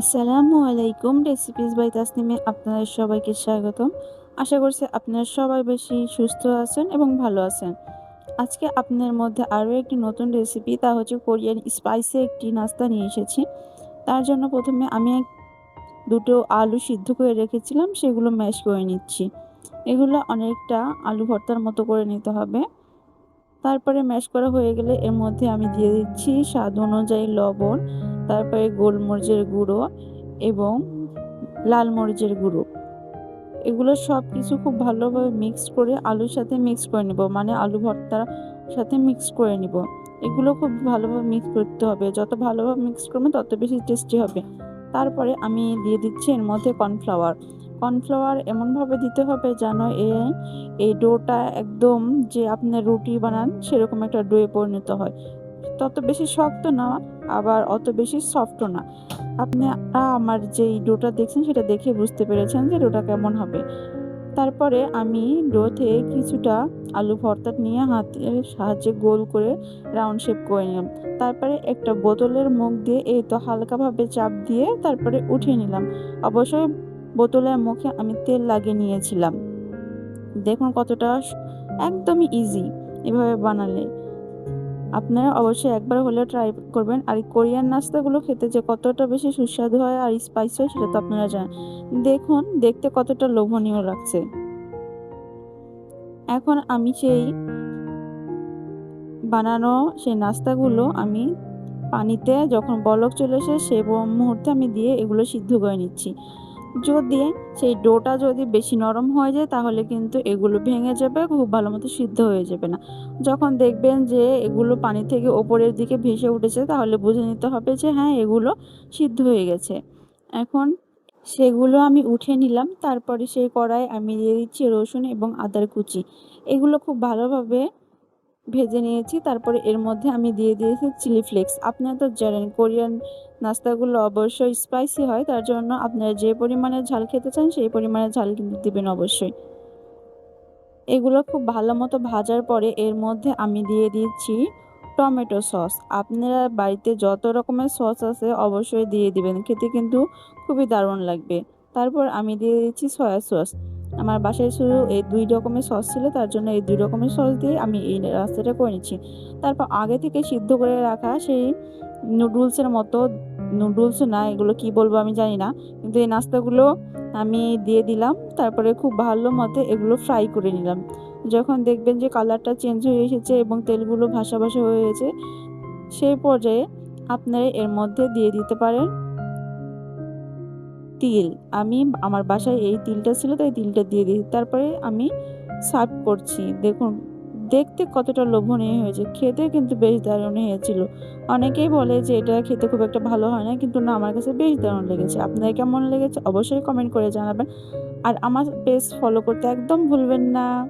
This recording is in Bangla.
আসসালামু আলাইকুম রেসিপিস বাই তাসনিমে আপনাদের সবাইকে স্বাগতম। আশা করছি আপনারা সবাই বেশি সুস্থ আছেন এবং ভালো আছেন। আজকে আপনার মধ্যে আরও একটি নতুন রেসিপি তা হচ্ছে কোরিয়ান স্পাইসি একটি নাস্তা নিয়ে এসেছি। তার জন্য প্রথমে আমি দুটো আলু সিদ্ধ করে রেখেছিলাম, সেগুলো ম্যাশ করে নিচ্ছি। এগুলো অনেকটা আলু ভর্তার মতো করে নিতে হবে। তারপরে ম্যাশ করা হয়ে গেলে এর মধ্যে আমি দিয়ে দিচ্ছি স্বাদ অনুযায়ী লবণ, তারপরে গোলমরিচের গুঁড়ো এবং লাল মরিচের গুঁড়ো। এগুলো সব কিছু খুব ভালোভাবে মিক্স করে আলুর সাথে মিক্স করে নিব মানে আলু ভর্তার সাথে মিক্স করে নিব। এগুলো খুব ভালোভাবে মিক্স করতে হবে, যত ভালোভাবে মিক্স করবে তত বেশি টেস্টি হবে। তারপরে আমি দিয়ে দিচ্ছি এর মধ্যে কর্নফ্লাওয়ার কর্নফ্লাওয়ার এমনভাবে দিতে হবে যেন এ, এই ডোটা একদম যে আপনি রুটি বানান সেরকম একটা ডোয়ে পরিণত হয়। তত বেশি শক্ত না, আবার অত বেশি সফটও না। আপনি আমার যেই ডোটা দেখছেন সেটা দেখে বুঝতে পেরেছেন যে ডোটা কেমন হবে। তারপরে আমি ডোতে কিছুটা আলু ভর্তা নিয়ে হাতের সাহায্যে গোল করে রাউন্ড শেপ করে নিলাম। তারপরে একটা বোতলের মুখ দিয়ে এই তো হালকাভাবে চাপ দিয়ে তারপরে উঠিয়ে নিলাম। অবশ্যই বোতলের মুখে আমি তেল লাগিয়ে নিয়েছিলাম। দেখুন কতটা একদমই ইজি এভাবে বানালে। আপনারা অবশ্যই একবার হলেও ট্রাই করবেন। আর কোরিয়ান নাস্তাগুলো খেতে যে কতটা বেশি সুস্বাদু হয় আর স্পাইস হয় সেটা তো আপনারা জানেন। দেখুন, দেখতে কতটা লোভনীয় লাগছে। এখন আমি সেই বানানো সেই নাস্তাগুলো আমি পানিতে যখন বলক চলে এসে সে মুহূর্তে আমি দিয়ে এগুলো সিদ্ধ করে নিচ্ছি। যদি সেই ডোটা যদি বেশি নরম হয়ে যায়, তাহলে কিন্তু এগুলো ভেঙে যাবে, খুব ভালো মতো সিদ্ধ হয়ে যাবে না। যখন দেখবেন যে এগুলো পানি থেকে ওপরের দিকে ভেসে উঠেছে, তাহলে বুঝে নিতে হবে যে হ্যাঁ এগুলো সিদ্ধ হয়ে গেছে। এখন সেগুলো আমি উঠে নিলাম, তারপরে সেই কড়াই আমি দিয়ে দিচ্ছি রসুন এবং আদার কুচি। এগুলো খুব ভালোভাবে ভেজে নিয়েছি, তারপরে এর মধ্যে আমি দিয়ে দিয়েছি চিলি ফ্লেক্স। আপনারা তো জানেন, কোরিয়ান নাস্তাগুলো অবশ্যই স্পাইসি হয়, তার জন্য আপনারা যে পরিমাণে ঝাল খেতে চান, সেই পরিমাণে ঝাল কিন্তু দেবেন অবশ্যই। এগুলো খুব ভালো মতো ভাজার পরে এর মধ্যে আমি দিয়ে দিচ্ছি টমেটো সস। আপনারা বাড়িতে যত রকমের সস আছে অবশ্যই দিয়ে দিবেন, খেতে কিন্তু খুবই দারুণ লাগবে। তারপর আমি দিয়ে দিচ্ছি সয়া সস। আমার বাসায় শুধু এই দুই রকমের সস ছিল, তার জন্য এই দুই রকমের সস দিয়ে আমি এই রাস্তাটা করে নিচ্ছি। তারপর আগে থেকে সিদ্ধ করে রাখা সেই নুডলসের মতো নুডলস না, এগুলো কি বলব আমি জানি না, কিন্তু এই নাস্তাগুলো আমি দিয়ে দিলাম, তারপরে খুব ভালো মতো এগুলো ফ্রাই করে নিলাম। যখন দেখবেন যে কালারটা চেঞ্জ হয়ে এসেছে এবং তেলগুলো ভাসা ভাসা হয়ে গেছে, সেই পর্যায়ে আপনারা এর মধ্যে দিয়ে দিতে পারেন তিল। আমি আমার বাসায় এই তিলটা ছিল, তাই তিলটা দিয়ে দিই। তারপরে আমি সার্ভ করছি। দেখুন, দেখতে কতটা লোভনীয় হয়েছে। খেতে কিন্তু বেশ দারুণ হয়েছিল। অনেকেই বলে যে, এটা খেতে খুব একটা ভালো হয় না। কিন্তু না, আমার কাছে বেশ দারুণ লেগেছে। আপনাদের কেমন লেগেছে? অবশ্যই কমেন্ট করে জানাবেন। আর আমার পেজ ফলো করতে একদম ভুলবেন না।